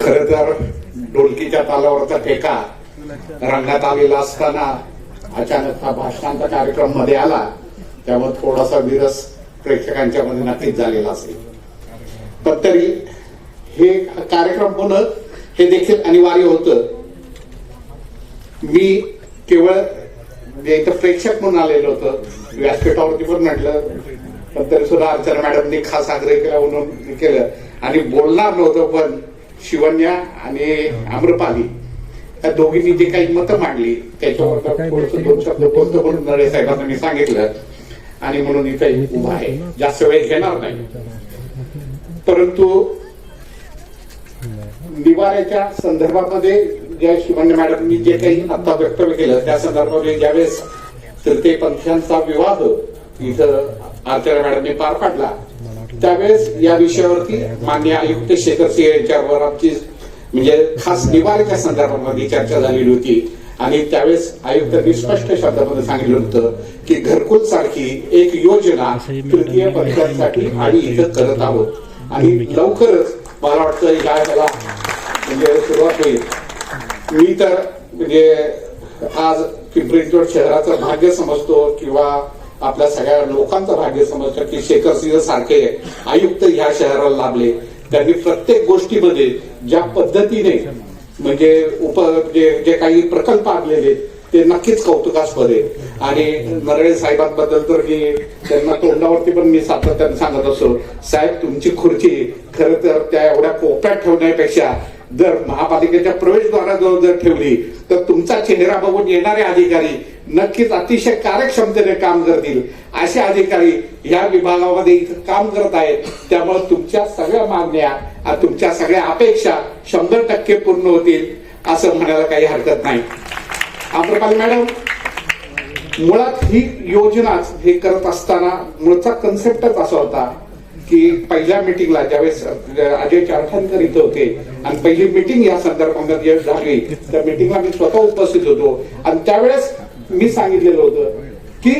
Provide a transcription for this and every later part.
खर तर ढोलकीच्या तालावरचा टेका रंगात आलेला असताना अचानक हा भाषणांचा कार्यक्रममध्ये आला त्यामुळे थोडासा विरस प्रेक्षकांच्या मध्ये नक्कीच झालेला असेल. पण तरी हे कार्यक्रम होणं हे देखील अनिवार्य होतं. मी केवळ इथं प्रेक्षक म्हणून आलेलो होतं. व्यासपीठावरती पण म्हटलं पण तरी सुद्धा अर्चना मॅडमनी खास आग्रह केला म्हणून केलं. आणि बोलणार नव्हतं पण शिवन्या आणि आम्रपाली या दोघींनी जे काही मतं मांडली त्याच्यावर थोडंसं दोन शब्द बोलतो म्हणून नळे साहेबांना मी सांगितलं. आणि म्हणून इथे उभा आहे. जास्त वेळ घेणार नाही. परंतु निवाऱ्याच्या संदर्भामध्ये ज्या शिवन्य मॅडमनी जे काही आता वक्तव्य केलं त्या संदर्भामध्ये ज्यावेळेस तृतीय पंथांचा विवाह इथं अर्चना मॅडमने पार पाडला त्यावेळेस या विषयावरती मान्य आयुक्त शेखर सिंह यांच्यावर आमची म्हणजे खास निवाऱ्याच्या संदर्भामध्ये चर्चा झालेली होती. आणि त्यावेळेस आयुक्तांनी स्पष्ट शब्दामध्ये सांगितलं होतं की घरकुल सारखी एक योजना तृतीय पक्षांसाठी आणि इथं करत आहोत. आणि लवकरच मला वाटतं या याला म्हणजे सुरुवात होईल. मी तर म्हणजे आज पिंपरी चिंचवड शहराचं भाग्य समजतो किंवा आपल्या सगळ्या लोकांचं भाग्य समजतो की शेखर सिंह सारखे आयुक्त ह्या शहराला लाभले. त्यांनी प्रत्येक गोष्टीमध्ये ज्या पद्धतीने म्हणजे उप जे जे काही प्रकल्प आणलेले ते नक्कीच कौतुकास्पद आहे. आणि नरळे साहेबांबद्दल तर मी त्यांना तोंडावरती पण मी सातत्याने सांगत असतो. साहेब तुमची खुर्ची खरं तर त्या एवढ्या कोपऱ्यात ठेवण्यापेक्षा जर महापालिकेच्या प्रवेशद्वाराजवळ जर ठेवली तर तुमचा चेहरा बघून येणारे अधिकारी नक्कीच अतिशय कार्यक्षमतेने काम करतील. असे अधिकारी या विभागामध्ये इथं काम करत आहेत. त्यामुळे तुमच्या सगळ्या मागण्या तुमच्या सगळ्या अपेक्षा शंभर टक्के पूर्ण होतील असं म्हणायला काही हरकत नाही. आम्रपाली मॅडम मुळात ही योजनाच हे करत असताना मुळचा कन्सेप्टच असा होता. की पहिल्या मिटिंगला ज्यावेळेस अजय चारठाणकर इथे होते आणि पहिली मिटिंग या संदर्भामध्ये झाली त्या मिटिंगला मी स्वतः उपस्थित होतो. आणि त्यावेळेस मी सांगितलेलं होतं की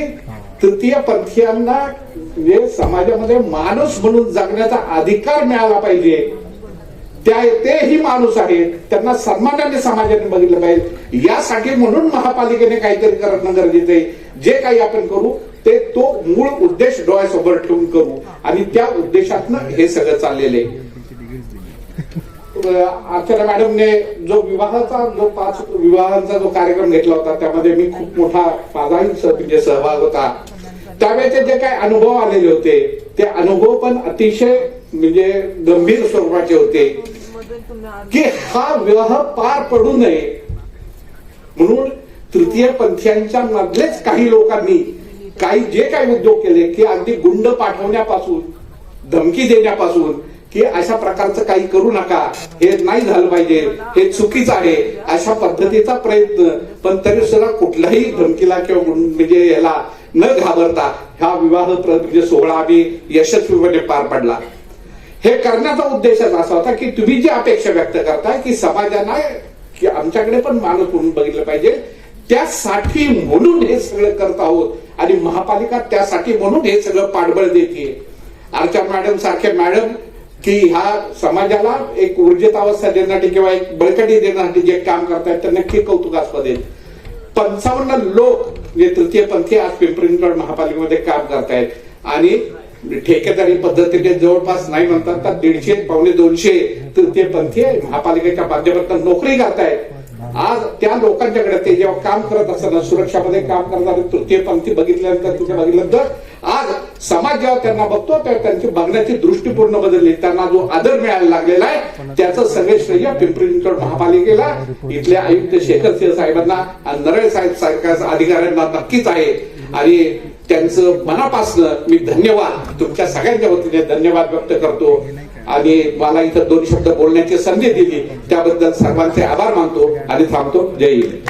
तृतीय पंथीयांना म्हणजे समाजामध्ये माणूस म्हणून जगण्याचा अधिकार मिळाला पाहिजे त्या तेही माणूस आहेत त्यांना सन्मानाने समाजाने बघितलं पाहिजे. यासाठी म्हणून महापालिकेने काहीतरी करणं गरजेचं आहे. जे काही आपण करू ते तो मूळ उद्देश डोळ्यासमोर ठेवून करू. आणि त्या उद्देशातनं हे सगळं चाललेलं आहे. अर्चना मॅडमने जो विवाहाचा जो पाच विवाहांचा जो कार्यक्रम घेतला होता त्यामध्ये मी खूप मोठा माझाही म्हणजे सहभाग होता. त्यावेळेचे जे काही अनुभव आलेले होते ते अनुभव पण अतिशय म्हणजे गंभीर स्वरूपाचे होते. की हा विवाह पार पडू नये. म्हणून तृतीय पंथीयांच्या मधलेच काही लोकांनी काही जे काही उद्योग केले की अगदी गुंड पाठवण्यापासून धमकी देण्यापासून की अशा प्रकारचं काही करू नका हे नाही झालं पाहिजे हे चुकीचं आहे अशा पद्धतीचा प्रयत्न पण तरी सुद्धा कुठल्याही धमकीला किंवा म्हणजे याला न घाबरता हा विवाह म्हणजे सोहळा आम्ही यशस्वीपणे पार पडला. हे करण्याचा उद्देशच असा होता की तुम्ही जी अपेक्षा व्यक्त करताय की समाजाला की आमच्याकडे पण माणूस म्हणून बघितलं पाहिजे त्यासाठी म्हणून हे सगळं करत आहोत. आणि महापालिका त्यासाठी म्हणून हे सगळं पाठबळ देते. अर्चना मॅडम सारख्या मॅडम की ह्या समाजाला एक ऊर्जित अवस्था देण्यासाठी किंवा एक बळकटी देण्यासाठी जे काम करतायत ते नक्की कौतुकास्पद आहेत. पंचावन्न लोक जे तृतीय पंथी आज पिंपरीगड महापालिकेमध्ये काम करतायत. आणि ठेकेदारी पद्धतीने जवळपास नाही म्हणतात तर दीडशे पावणे दोनशे तृतीय पंथी महापालिकेच्या माध्यमातून नोकरी करतायत. आज त्या लोकांच्याकडे ते जेव्हा काम करत असताना सुरक्षामध्ये काम करणारे तृतीय पंक्ती बघितल्यानंतर तिथे बघितल्यानंतर आज समाज जेव्हा त्यांना बघतो तेव्हा त्यांची बघण्याची दृष्टी पूर्ण बदलली. त्यांना जो आदर मिळायला लागलेला आहे त्याचं सगळे श्रेय पिंपरी चिंचवड महापालिकेला. इथल्या आयुक्त शेखर सिंह साहेबांना आणि नरळे साहेब सारख्या अधिकाऱ्यांना नक्कीच आहे. आणि त्यांचं मनापासनं मी धन्यवाद तुमच्या सगळ्यांच्या वतीने धन्यवाद व्यक्त करतो. आणि मला इथं दोन शब्द बोलण्याची संधी दिली. त्याबद्दल सर्वांचे आभार मानतो आणि थांबतो. जय हिंद.